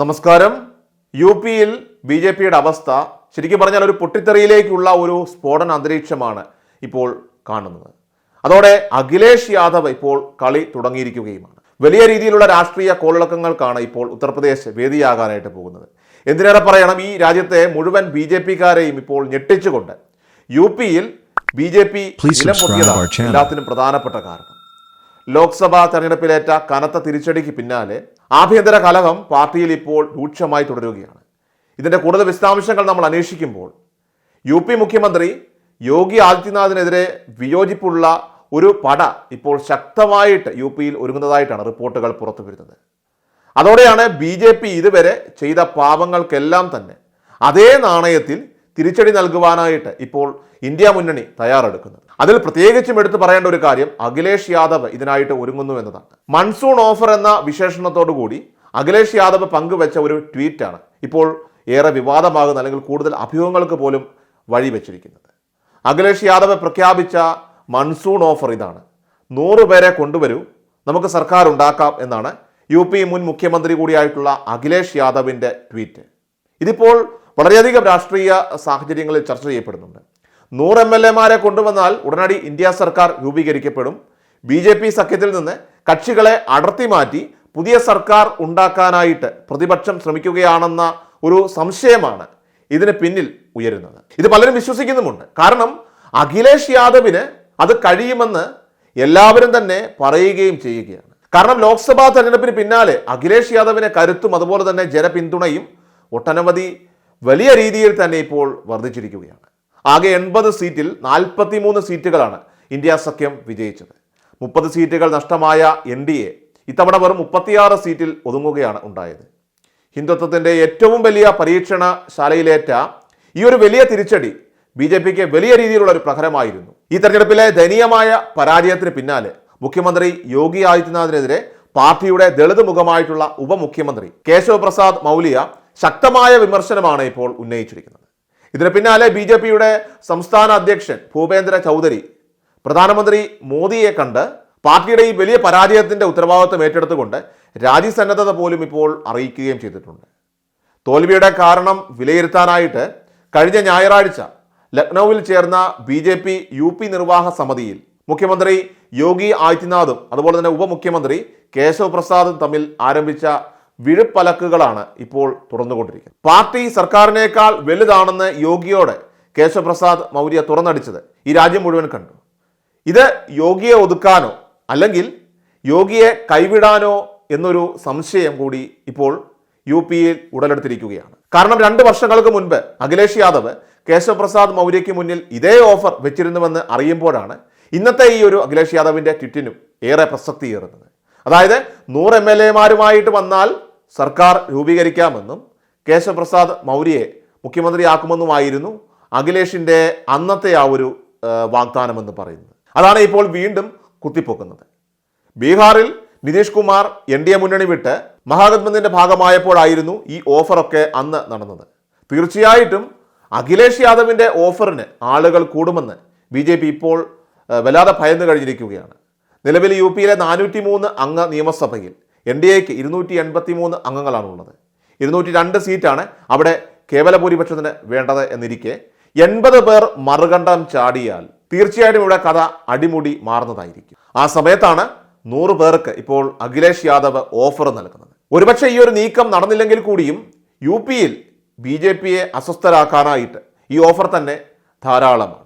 നമസ്കാരം. യു പിയിൽ B J പിയുടെ അവസ്ഥ ശരിക്കും പറഞ്ഞാൽ ഒരു പൊട്ടിത്തെറിയിലേക്കുള്ള ഒരു സ്ഫോടന അന്തരീക്ഷമാണ് ഇപ്പോൾ കാണുന്നത്. അതോടെ അഖിലേഷ് യാദവ് ഇപ്പോൾ കളി തുടങ്ങിയിരിക്കുകയുമാണ്. വലിയ രീതിയിലുള്ള രാഷ്ട്രീയ കോളിളക്കങ്ങൾക്കാണ് ഇപ്പോൾ ഉത്തർപ്രദേശ് വേദിയാകാനായിട്ട് പോകുന്നത്. എന്തിനേറെ പറയണം ഈ രാജ്യത്തെ മുഴുവൻ ബി ജെ പിക്കാരെയും ഇപ്പോൾ ഞെട്ടിച്ചുകൊണ്ട് യു പിയിൽ ബി ജെ പി. എല്ലാത്തിനും പ്രധാനപ്പെട്ട കാരണം. ലോക്സഭാ തെരഞ്ഞെടുപ്പിലേറ്റ കനത്ത തിരിച്ചടിക്ക് പിന്നാലെ ആഭ്യന്തര കലഹം പാർട്ടിയിൽ ഇപ്പോൾ രൂക്ഷമായി തുടരുകയാണ്. ഇതിന്റെ കൂടുതൽ വിശദാംശങ്ങൾ നമ്മൾ അന്വേഷിക്കുമ്പോൾ യു പി മുഖ്യമന്ത്രി യോഗി ആദിത്യനാഥിനെതിരെ വിയോജിപ്പുള്ള ഒരു പട ഇപ്പോൾ ശക്തമായിട്ട് യു പിയിൽ ഒരുങ്ങുന്നതായിട്ടാണ് റിപ്പോർട്ടുകൾ പുറത്തു വരുന്നത് അതോടെയാണ് ബി ജെ പി ഇതുവരെ ചെയ്ത പാപങ്ങൾക്കെല്ലാം തന്നെ അതേ നാണയത്തിൽ തിരിച്ചടി നൽകുവാനായിട്ട് ഇപ്പോൾ ഇന്ത്യ മുന്നണി തയ്യാറെടുക്കുന്നത്. അതിൽ പ്രത്യേകിച്ചും എടുത്തു പറയേണ്ട ഒരു കാര്യം അഖിലേഷ് യാദവ് ഇതിനായിട്ട് ഒരുങ്ങുന്നു എന്നതാണ്. മൺസൂൺ ഓഫർ എന്ന വിശേഷണത്തോടുകൂടി അഖിലേഷ് യാദവ് പങ്കുവെച്ച ഒരു ട്വീറ്റാണ് ഇപ്പോൾ ഏറെ വിവാദമാകുന്ന അല്ലെങ്കിൽ കൂടുതൽ അഭ്യൂഹങ്ങൾക്ക് പോലും വഴിവെച്ചിരിക്കുന്നത് അഖിലേഷ് യാദവ് പ്രഖ്യാപിച്ച മൺസൂൺ ഓഫർ ഇതാണ്. നൂറ് പേരെ കൊണ്ടുവരൂ നമുക്ക് സർക്കാർ ഉണ്ടാക്കാം എന്നാണ് യു പി മുൻ മുഖ്യമന്ത്രി കൂടിയായിട്ടുള്ള അഖിലേഷ് യാദവിന്റെ ട്വീറ്റ്. ഇതിപ്പോൾ വളരെയധികം രാഷ്ട്രീയ സാഹചര്യങ്ങളിൽ ചർച്ച ചെയ്യപ്പെടുന്നുണ്ട്. നൂറ് എം എൽ എമാരെ കൊണ്ടുവന്നാൽ ഉടനടി ഇന്ത്യ സർക്കാർ രൂപീകരിക്കപ്പെടും. ബി ജെ പി സഖ്യത്തിൽ നിന്ന് കക്ഷികളെ അടർത്തി മാറ്റി പുതിയ സർക്കാർ ഉണ്ടാക്കാനായിട്ട് പ്രതിപക്ഷം ശ്രമിക്കുകയാണെന്ന ഒരു സംശയമാണ് ഇതിന് പിന്നിൽ ഉയരുന്നത്. ഇത് പലരും വിശ്വസിക്കുന്നുമുണ്ട്. കാരണം അഖിലേഷ് യാദവിന് അത് കഴിയുമെന്ന് എല്ലാവരും തന്നെ പറയുകയും ചെയ്യുകയാണ്. കാരണം ലോക്സഭാ തെരഞ്ഞെടുപ്പിന് പിന്നാലെ അഖിലേഷ് യാദവിനെ കരുത്തും അതുപോലെ തന്നെ ജനപിന്തുണയും ഒട്ടനവധി വലിയ രീതിയിൽ തന്നെ ഇപ്പോൾ വർദ്ധിച്ചിരിക്കുകയാണ്. ആകെ എൺപത് സീറ്റിൽ നാൽപ്പത്തിമൂന്ന് സീറ്റുകളാണ് ഇന്ത്യ സഖ്യം വിജയിച്ചത്. മുപ്പത് സീറ്റുകൾ നഷ്ടമായ എൻ ഡി എ ഇത്തവണ വെറും മുപ്പത്തിയാറ് സീറ്റിൽ ഒതുങ്ങുകയാണ് ഉണ്ടായത്. ഹിന്ദുത്വത്തിന്റെ ഏറ്റവും വലിയ പരീക്ഷണശാലയിലേറ്റ ഈ ഒരു വലിയ തിരിച്ചടി ബി ജെ പിക്ക് വലിയ രീതിയിലുള്ള ഒരു പ്രഹരമായിരുന്നു. ഈ തെരഞ്ഞെടുപ്പിലെ ദയനീയമായ പരാജയത്തിന് പിന്നാലെ മുഖ്യമന്ത്രി യോഗി ആദിത്യനാഥിനെതിരെ പാർട്ടിയുടെ ദളിത് മുഖമായിട്ടുള്ള ഉപമുഖ്യമന്ത്രി കേശവ് പ്രസാദ് മൗലിയ ശക്തമായ വിമർശനമാണ് ഇപ്പോൾ ഉന്നയിച്ചിരിക്കുന്നത്. ഇതിന് പിന്നാലെ ബി ജെ പിയുടെ സംസ്ഥാന അധ്യക്ഷൻ ഭൂപേന്ദ്ര ചൗധരി പ്രധാനമന്ത്രി മോദിയെ കണ്ട് പാർട്ടിയുടെ ഈ വലിയ പരാജയത്തിന്റെ ഉത്തരവാദിത്വം ഏറ്റെടുത്തുകൊണ്ട് രാജ്യസന്നദ്ധത പോലും ഇപ്പോൾ അറിയിക്കുകയും ചെയ്തിട്ടുണ്ട്. തോൽവിയുടെ കാരണം വിലയിരുത്താനായിട്ട് കഴിഞ്ഞ ഞായറാഴ്ച ലക്നൌവിൽ ചേർന്ന B J P U P നിർവാഹ സമിതിയിൽ മുഖ്യമന്ത്രി യോഗി ആദിത്യനാഥും അതുപോലെ തന്നെ ഉപമുഖ്യമന്ത്രി കേശവ് പ്രസാദും തമ്മിൽ ആരംഭിച്ച വിഴുപ്പലക്കുകളാണ് ഇപ്പോൾ തുറന്നുകൊണ്ടിരിക്കുന്നത്. പാർട്ടി സർക്കാരിനേക്കാൾ വലുതാണെന്ന് യോഗിയോട് കേശവപ്രസാദ് മൗര്യ തുറന്നടിച്ചത് ഈ രാജ്യം മുഴുവൻ കണ്ടു. ഇത് യോഗിയെ ഒതുക്കാനോ അല്ലെങ്കിൽ യോഗിയെ കൈവിടാനോ എന്നൊരു സംശയം കൂടി ഇപ്പോൾ യു പിയിൽ ഉടലെടുത്തിരിക്കുകയാണ്. കാരണം രണ്ട് വർഷങ്ങൾക്ക് മുൻപ് അഖിലേഷ് യാദവ് കേശവപ്രസാദ് മൗര്യയ്ക്ക് മുന്നിൽ ഇതേ ഓഫർ വെച്ചിരുന്നുവെന്ന് അറിയുമ്പോഴാണ് ഇന്നത്തെ ഈ ഒരു അഖിലേഷ് യാദവിന്റെ ട്വിറ്റിനും ഏറെ പ്രസക്തിയേറുന്നത്. അതായത് നൂറ് എം എൽ എമാരുമായിട്ട് വന്നാൽ സർക്കാർ രൂപീകരിക്കാമെന്നും കേശവപ്രസാദ് മൗര്യയെ മുഖ്യമന്ത്രിയാക്കുമെന്നുമായിരുന്നു അഖിലേഷിന്റെ അന്നത്തെ ആ ഒരു വാഗ്ദാനമെന്ന് പറയുന്നത്. അതാണ് ഇപ്പോൾ വീണ്ടും കുത്തിപ്പൊക്കുന്നത്. ബീഹാറിൽ Nitish Kumar N D A മുന്നണി വിട്ട് മഹാഗത്ബന്ധിന്റെ ഭാഗമായപ്പോഴായിരുന്നു ഈ ഓഫറൊക്കെ അന്ന് നടന്നത്. തീർച്ചയായിട്ടും അഖിലേഷ് യാദവിന്റെ ഓഫറിന് ആളുകൾ കൂടുമെന്ന് ബി ജെ പി ഇപ്പോൾ വല്ലാതെ ഭയന്നു കഴിഞ്ഞിരിക്കുകയാണ്. നിലവിൽ യു പിയിലെ നാനൂറ്റി മൂന്ന് അംഗ നിയമസഭയിൽ എൻ ഡി എക്ക് ഇരുന്നൂറ്റി എൺപത്തി മൂന്ന് അംഗങ്ങളാണുള്ളത്. ഇരുന്നൂറ്റി രണ്ട് സീറ്റാണ് അവിടെ കേവല ഭൂരിപക്ഷത്തിന് വേണ്ടത് എന്നിരിക്കെ എൺപത് പേർ മറുകണ്ഠം ചാടിയാൽ തീർച്ചയായിട്ടും ഇവിടെ കഥ അടിമുടി മാറുന്നതായിരിക്കും. ആ സമയത്താണ് നൂറ് പേർക്ക് ഇപ്പോൾ അഖിലേഷ് യാദവ് ഓഫർ നൽകുന്നത്. ഒരുപക്ഷെ ഈ ഒരു നീക്കം നടന്നില്ലെങ്കിൽ കൂടിയും യു പിയിൽ ബി ജെ പിയെ അസ്വസ്ഥരാക്കാനായിട്ട് ഈ ഓഫർ തന്നെ ധാരാളമാണ്.